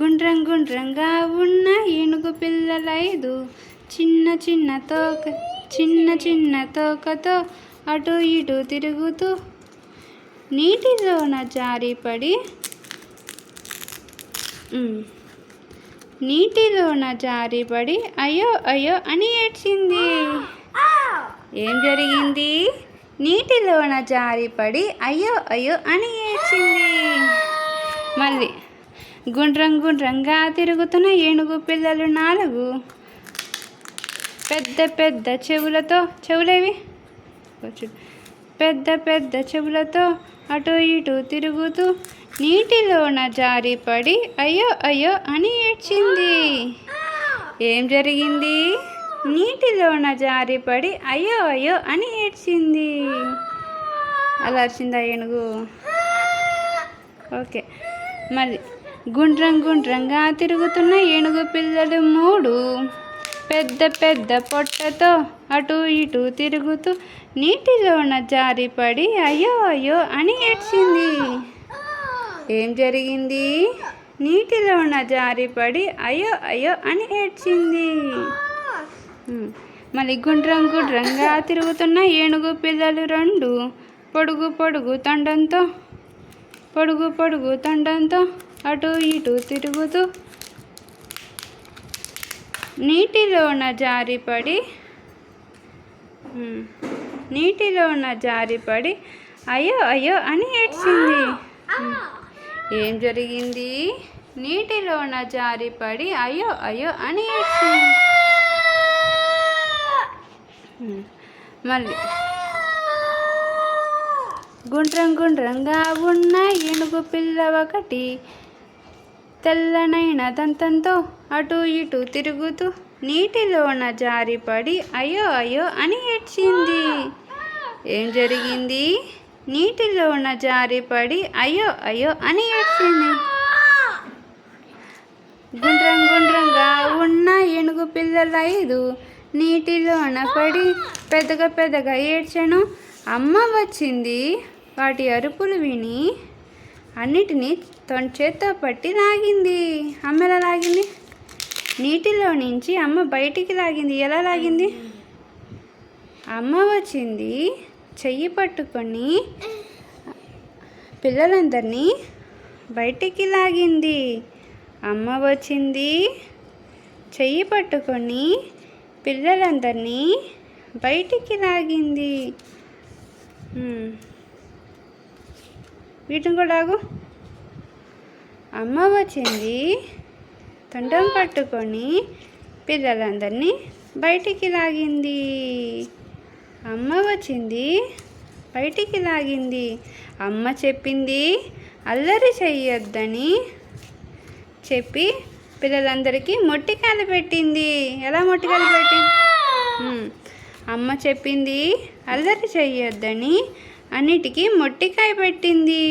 గుండ్రం గుండ్రంగా ఉన్న ఏనుగు పిల్లలైదు. చిన్న చిన్న తోక చిన్న చిన్న తోకతో అటు ఇటు తిరుగుతూ నీటిలోన జారిపడి నీటిలోన జారిపడి అయ్యో అయ్యో అని ఏడ్చింది. ఏం జరిగింది? నీటిలోన జారిపడి అయ్యో అయ్యో అని ఏడ్చింది. మళ్ళీ గుండ్రం గుండ్రంగా తిరుగుతున్న ఏనుగు పిల్లలు నాలుగు. పెద్ద పెద్ద చెవులతో చెవులేవి? పెద్ద పెద్ద చెవులతో అటు ఇటు తిరుగుతూ నీటిలోన జారిపడి అయ్యో అయ్యో అని ఏడ్చింది. ఏం జరిగింది? నీటిలోన జారిపడి అయ్యో అయ్యో అని ఏడ్చింది. అలా వచ్చిందా ఏనుగు? ఓకే. మళ్ళీ. గుండ్రం గుండ్రంగా తిరుగుతున్న ఏనుగు పిల్లలు మూడు. పెద్ద పెద్ద పొట్టతో అటు ఇటు తిరుగుతూ నీటిలోన జారిపడి అయ్యో అయ్యో అని ఏడ్చింది. ఏం జరిగింది? నీటిలోన జారిపడి అయ్యో అయ్యో అని ఏడ్చింది. మళ్ళీ గుండ్రం గుండ్రంగా తిరుగుతున్న ఏనుగు పిల్లలు రెండు. పొడుగు పొడుగు తొండంతో పొడుగు పొడుగు తొండంతో అటు ఇటు తిరుగుతూ నీటిలోన జారిపడి నీటిలోన జారిపడి అయ్యో అయ్యో అని ఏడ్చింది. ఏం జరిగింది నీటిలోన జారిపడి అయ్యో అయ్యో అని ఏడ్చింది. మళ్ళీ గుండ్రం గుండ్రంగా ఉన్న ఏనుగు పిల్ల ఒకటి తెల్లనైన దంతంతో అటు ఇటు తిరుగుతూ నీటిలోన జారిపడి అయ్యో అయ్యో అని ఏడ్చింది. ఏం జరిగింది? నీటిలోన జారిపడి అయ్యో అయ్యో అని ఏడ్చింది. గుండ్రం గుండ్రంగా ఉన్న ఏనుగు పిల్లలు ఐదు నీటిలోన పడి పెద్దగా పెద్దగా ఏడ్చను. అమ్మ వచ్చింది. వాటి అరుపులు విని అన్నిటినీ తన చేత్తో పట్టి లాగింది. అమ్మ ఎలా లాగింది? నీటిలో నుంచి అమ్మ బయటికి లాగింది. ఎలా లాగింది? అమ్మ వచ్చింది చెయ్యి పట్టుకొని పిల్లలందరినీ బయటికి లాగింది. అమ్మ వచ్చింది చెయ్యి పట్టుకొని పిల్లలందరినీ బయటికి లాగింది. వీటిని కూడా ఆగు. అమ్మ వచ్చింది. తొండం పట్టుకొని పిల్లలందరినీ బయటికి లాగింది. అమ్మ వచ్చింది. బయటికి లాగింది. అమ్మ చెప్పింది అల్లరి చెయ్యొద్దని చెప్పి పిల్లలందరికీ మొట్టికాయలు పెట్టింది. ఎలా మొట్టికాయలు పెట్టి? అమ్మ చెప్పింది అల్లరి చెయ్యొద్దని అన్నిటికీ మొట్టికాయ పెట్టింది.